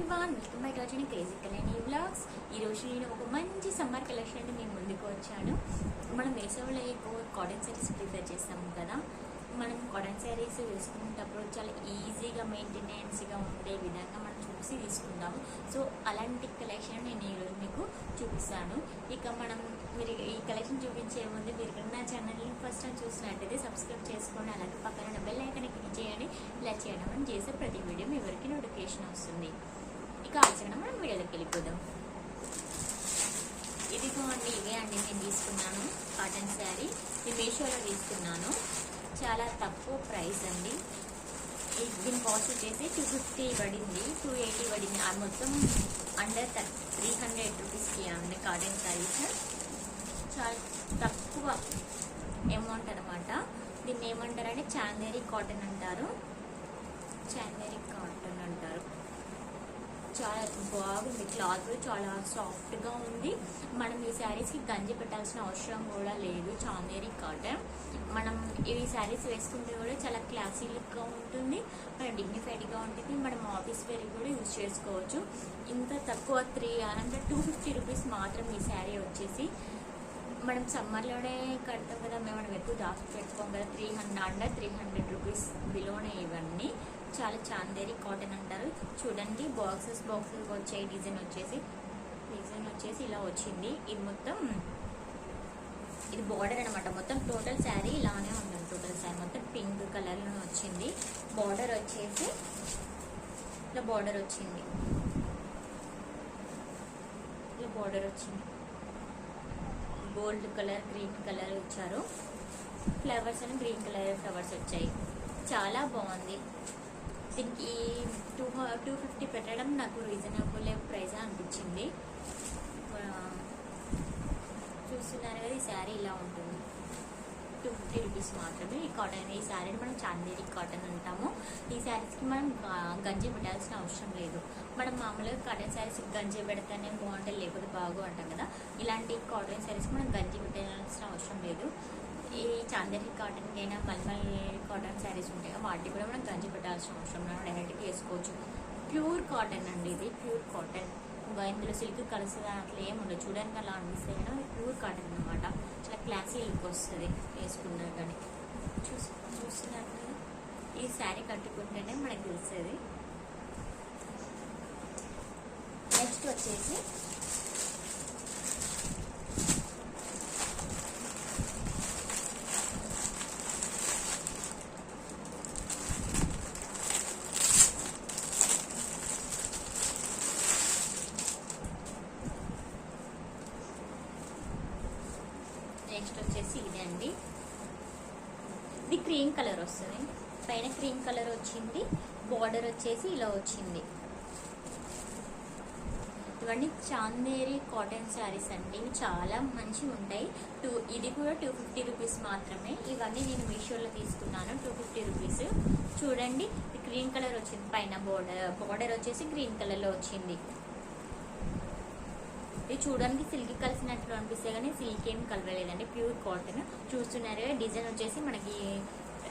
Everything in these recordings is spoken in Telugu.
Everyone welcome back to crazy Kalyani vlogs ఈ ఈరోజు నేను ఒక మంచి సమ్మర్ కలెక్షన్ అంటే మేము ముందుకు వచ్చాను. మనం వేసవిలో ఎక్కువ కాటన్ శారీస్ ప్రిఫర్ చేస్తాము కదా. మనం కాటన్ శారీస్ వేసుకునేటప్పుడు చాలా ఈజీగా మెయింటెనెన్స్గా ఉండే విధంగా మనం చూసి తీసుకుందాము. సో అలాంటి కలెక్షన్ నేను ఈరోజు మీకు చూపిస్తాను. ఇక మనం మీరు ఈ కలెక్షన్ చూపించే ముందు మీరు నా ఛానల్ని ఫస్ట్ టైం చూసినట్టయితే సబ్స్క్రైబ్ చేసుకోండి. అలాగే పక్కన బెల్ ఐకన్ క్లిక్ చేయండి. ఇలా చేయడం మనం చేసే ప్రతి వీడియో మీ వరకు నోటిఫికేషన్ వస్తుంది. ఇక ఆచరణ మనం వీడియోలోకి వెళ్ళిపోదాం. ఇదిగోండి ఇవే అండి నేను తీసుకున్నాను. కాటన్ శారీ. నేను మీషోలో తీసుకున్నాను. చాలా తక్కువ ప్రైస్ అండి. దీని కాస్ట్ వచ్చేసి టూ ఫిఫ్టీ పడింది టూ ఎయిటీ పడింది. ఆ మొత్తం అండర్ త్రీ హండ్రెడ్ రూపీస్కి అండి కాటన్ శారీస్. చాలా తక్కువ అమౌంట్ అనమాట దీన్ని ఏమంటారంటే చాందేరి కాటన్ అంటారు. చాందేరి కాటన్ అంటారు. చాలా బాగుంది. క్లాత్ చాలా సాఫ్ట్గా ఉంది. మనం ఈ శారీస్కి గంజి పెట్టాల్సిన అవసరం కూడా లేదు. చాందేరి కాటన్. మనం ఈ శారీస్ వేసుకుంటే కూడా చాలా క్లాసీ లుక్గా ఉంటుంది. మన డిగ్నిఫైడ్గా ఉంటుంది. మనం ఆఫీస్ వేర్ కూడా యూజ్ చేసుకోవచ్చు. ఇంత తక్కువ త్రీ అంటే టూ ఫిఫ్టీ రూపీస్ మాత్రం ఈ శారీ వచ్చేసి మనం సమ్మర్లోనే కడతాం కదా మేము మనం ఎక్కువ దాచి పెట్టుకోం కదా three hundred under three hundred rupees బిలోనే చాలా చాందేరి కాటన్ అంటారు. చూడండి బాక్సెస్ బాక్సెస్ వచ్చాయి డిజైన్ వచ్చేసి. డిజైన్ వచ్చేసి ఇలా వచ్చింది. ఇది మొత్తం ఇది బార్డర్ అనమాట మొత్తం టోటల్ శారీ ఇలానే ఉంటుంది. టోటల్ శారీ మొత్తం పింక్ కలర్లో వచ్చింది. బార్డర్ వచ్చేసి ఇలా బార్డర్ వచ్చింది. ఇలా బార్డర్ వచ్చింది. గోల్డ్ కలర్ గ్రీన్ కలర్ ఇచ్చారు. ఫ్లవర్స్ అని గ్రీన్ కలర్ ఫ్లవర్స్ వచ్చాయి. చాలా బాగుంది. దీనికి టూ టూ ఫిఫ్టీ పెట్టడం నాకు రీజనబుల్ ప్రైస్ అనిపించింది. చూస్తున్నారు కదా ఈ శారీ ఇలా ఉంటుంది. టూ ఫిఫ్టీ రూపీస్ మాత్రమే. ఈ కాటన్ ఈ శారీని మనం చాందేరి కాటన్ అంటాము. ఈ శారీస్కి మనం గంజి పెట్టాల్సిన అవసరం లేదు. మనం మామూలుగా కాటన్ శారీస్ గంజి పెడితేనే బాగుంటుంది లేకపోతే బాగు అంటాం కదా. ఇలాంటి కాటన్ శారీస్కి మనం గంజి పెట్టాల్సిన అవసరం లేదు. ఈ చాందరి కాటన్కి అయినా మల్మల్ కాటన్ శారీస్ ఉంటాయి. వాటికి కూడా మనం గంజి పెట్టాల్సిన అవసరం మనం డైరెక్ట్గా వేసుకోవచ్చు. ప్యూర్ కాటన్ అండి ఇది. ప్యూర్ కాటన్ ఇందులో సిల్క్ కలుస్తుంది అట్లా ఏమి ఉండదు. చూడడానికి అలా అనిపిస్తుంది కానీ ప్యూర్ కాటన్ అనమాట చాలా క్లాసీ లుక్ వస్తుంది వేసుకున్నా కానీ చూసి చూస్తున్నారు ఈ శారీ కట్టుకుంటేనే మనకు తెలుస్తుంది. నెక్స్ట్ వచ్చేసి నెక్స్ట్ వచ్చింది. ఇది క్రీమ్ కలర్ వస్తుంది. పైన క్రీమ్ కలర్ వచ్చింది. బార్డర్ వచ్చేసి ఇలా వచ్చింది. ఇవన్నీ చాందేరి కాటన్ శారీస్ అండి. ఇవి చాలా మంచిగా ఉంటాయి. టూ ఇది కూడా టూ ఫిఫ్టీ రూపీస్ మాత్రమే. ఇవన్నీ నేను మీషోలో తీసుకున్నాను. Two fifty rupees. చూడండి గ్రీన్ కలర్ వచ్చింది. పైన బోర్డర్ బార్డర్ వచ్చేసి గ్రీన్ కలర్లో వచ్చింది. ఇది చూడడానికి సిల్క్ కలిసినట్లు అనిపిస్తే కానీ సిల్క్ ఏం కలవలేదండి. ప్యూర్ కాటన్ చూస్తున్నారు డిజైన్ వచ్చేసి మనకి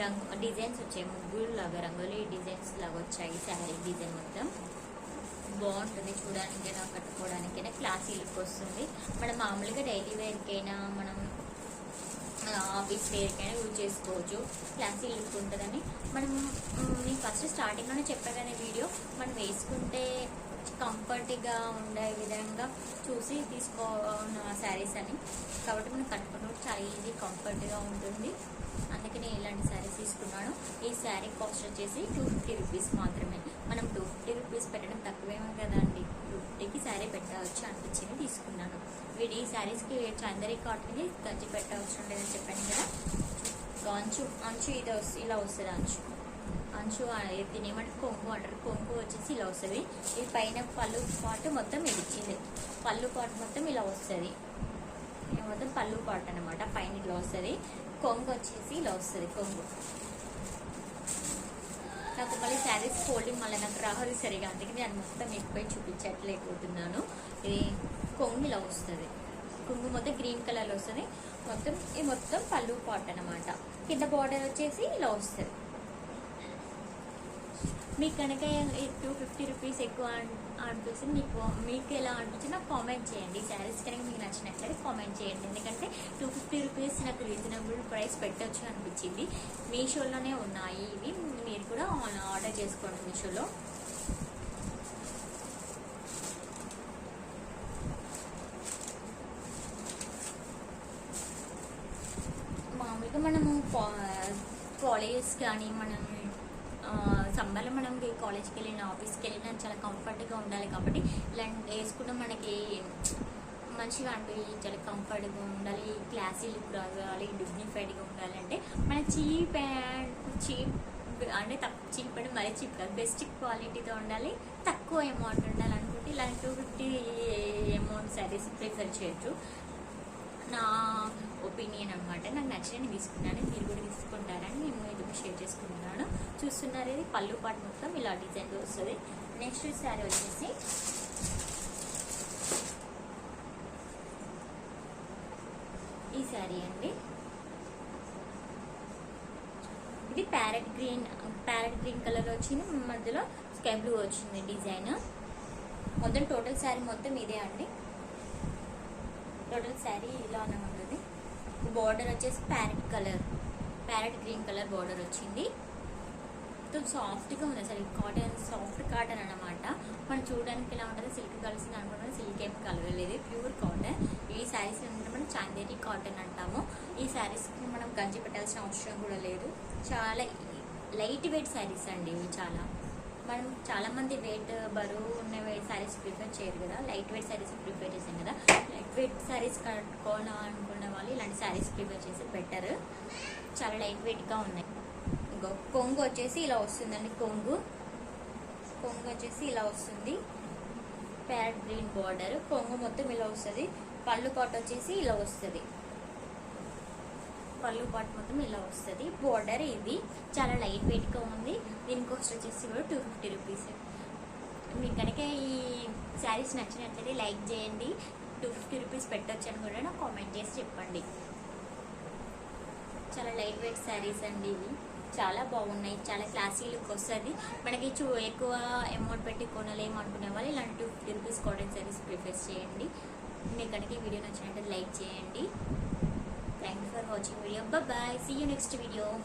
రంగు డిజైన్స్ వచ్చాయి. ముగ్గురు లాగా రంగులు డిజైన్స్ లాగా వచ్చాయి. శారీ డిజైన్ మొత్తం. బాగుంటుంది చూడడానికైనా కట్టుకోవడానికైనా. క్లాసీ లుక్ వస్తుంది. మనం మామూలుగా డైలీ వేర్కైనా మనం ఆఫీస్ వేర్కైనా యూజ్ చేసుకోవచ్చు. క్లాసీ లుక్ ఉంటుందని. మనం నేను ఫస్ట్ స్టార్టింగ్లోనే చెప్పా కానీ వీడియో మనం వేసుకుంటే కంఫర్ట్గా ఉండే విధంగా చూసి తీసుకోన్న శారీస్ అని. కాబట్టి మనం కట్టుకున్నప్పుడు చాలా ఈజీ కంఫర్ట్గా ఉంటుంది. అందుకని ఇలాంటి శారీస్ తీసుకున్నాను. ఈ శారీ కాస్ట్ వచ్చేసి టూ ఫిఫ్టీ రూపీస్ మాత్రమే. మనం టూ ఫిఫ్టీ రూపీస్ పెట్టడం తక్కువేమో కదండి. టూ ఫిఫ్టీకి శారీ పెట్టవచ్చు అనిపించింది తీసుకున్నాను. వీడి ఈ శారీస్కి చందరి కాటన్కి గంజి పెట్టవసరం లేదని చెప్పాను కదా. అంచు అంచు ఇది వస్తుంది ఇలా వస్తుంది అంచు. అంచు తినేమంటే కొంగు అంటారు. కొంగు వచ్చేసి ఇలా వస్తుంది. ఇది పైన పళ్ళు పాటు మొత్తం ఇది ఇచ్చింది. పళ్ళు పాటు మొత్తం ఇలా వస్తుంది. ఇది మొత్తం పళ్ళు పాటు అనమాట పైన ఇలా వస్తుంది. కొంగు వచ్చేసి ఇలా వస్తుంది. కొంగు. నాకు మళ్ళీ శారీస్ ఫోల్డింగ్ మళ్ళీ నాకు రావాలి సరిగా అందుకే నేను మొత్తం ఎక్కువ చూపించట్లేకపోతున్నాను. ఇది కొంగు ఇలా వస్తుంది. కొంగు మొత్తం గ్రీన్ కలర్లో వస్తుంది. మొత్తం ఇది మొత్తం పళ్ళు పాట్ అనమాట కింద బార్డర్ వచ్చేసి ఇలా వస్తుంది. మీకు కనుక టూ ఫిఫ్టీ రూపీస్ ఎక్కువ అనిపిస్తుంది మీకు మీకు ఎలా అనిపించింది నాకు కామెంట్ చేయండి. శారీస్ కనుక మీకు నచ్చినట్లయితే కామెంట్ చేయండి. ఎందుకంటే టూ ఫిఫ్టీ రూపీస్ నాకు రీజనబుల్ ప్రైస్ పెట్టవచ్చు అనిపించింది. మీషోలోనే ఉన్నాయి ఇవి. మీరు కూడా ఆర్డర్ చేసుకోండి మీషోలో. మామూలుగా మనము కాలేజెస్ కానీ మనం సమ్మర్లో మనం కాలేజ్కి వెళ్ళిన ఆఫీస్కి వెళ్ళినా చాలా కంఫర్ట్గా ఉండాలి కాబట్టి ఇలాంటి వేసుకుంటే మనకి మంచిగా అంటే చాలా కంఫర్ట్గా ఉండాలి. క్లాసీ లుక్ రావాలి డిగ్నిఫైడ్గా ఉండాలి అంటే మన చీప్ అండ్ చీప్ అంటే తక్కువ చీప్ అంటే మరీ చీప్ కాదు బెస్ట్ క్వాలిటీతో ఉండాలి తక్కువ అమౌంట్ ఉండాలి అనుకుంటే ఇలాంటి two fifty amount saris prefer చేయొచ్చు. నా ఒపీనియన్ అనమాట నాకు నచ్చిన తీసుకున్నాను. మీరు కూడా తీసుకుంటారని నేను ఇది షేర్ చేసుకుంటున్నాను. చూస్తున్నారు ఇది పళ్ళు పాటు మొత్తం ఇలా డిజైన్ వస్తుంది. నెక్స్ట్ శారీ వచ్చేసి ఈ శారీ అండి. ఇది parrot green parrot green colour వచ్చింది. మధ్యలో స్కై బ్లూ వచ్చింది డిజైన్. మొత్తం టోటల్ శారీ మొత్తం ఇదే అండి. టోటల్ శారీ ఇలానే ఉంటుంది బార్డర్ వచ్చేసి parrot colour. Parrot green colour border వచ్చింది. మొత్తం సాఫ్ట్గా ఉంది అసలు. కాటన్ సాఫ్ట్ కాటన్ అనమాట మనం చూడడానికి ఎలా ఉంటుంది? సిల్క్ కలిసింది అనుకుంటే సిల్క్ ఏం కలగలేదు ప్యూర్ కాటన్ ఈ శారీస్ ఏంటంటే మనం చాందేరి కాటన్ అంటాము. ఈ శారీస్కి మనం గంజి పెట్టాల్సిన అవసరం కూడా లేదు. చాలా లైట్ వెయిట్ శారీస్ అండి ఇవి చాలా. మనం చాలామంది వెయిట్ బరువు ఉన్న శారీస్ ప్రిఫర్ చేయరు కదా. లైట్ వెయిట్ శారీస్ ప్రిఫర్ చేసాం కదా. లైట్ వెయిట్ శారీస్ కట్టుకోవాలనుకున్న వాళ్ళు ఇలాంటి శారీస్ ప్రిఫర్ చేసి బెటర్. చాలా లైట్ వెయిట్గా ఉన్నాయి. ఇంకో కొంగు వచ్చేసి ఇలా వస్తుందండి కొంగు. కొంగు వచ్చేసి ఇలా వస్తుంది. Parrot green border. కొంగు మొత్తం ఇలా వస్తుంది. పళ్ళు పాటు వచ్చేసి ఇలా వస్తుంది. పళ్ళు పాటు మొత్తం ఇలా వస్తుంది. బార్డర్ ఇది చాలా లైట్ వెయిట్గా ఉంది. దీని కాస్ట్ వచ్చేసి కూడా టూ ఫిఫ్టీ రూపీస్ మీకు కనుక ఈ శారీస్ నచ్చినట్లయితే లైక్ చేయండి. టూ ఫిఫ్టీ రూపీస్ పెట్టొచ్చు అని కూడా నాకు కామెంట్ చేసి చెప్పండి. చాలా లైట్ వెయిట్ శారీస్ అండి ఇవి. చాలా బాగున్నాయి. చాలా క్లాసీ లుక్ వస్తుంది. మనకి చూ ఎక్కువ అమౌంట్ పెట్టి కొనలేము అనుకునే వాళ్ళు ఇలాంటి two fifty rupees cotton sarees prefer చేయండి. మీకు కనుక ఈ వీడియో నచ్చినట్టు లైక్ చేయండి. Thank you for watching video. Bye-bye. See you next video.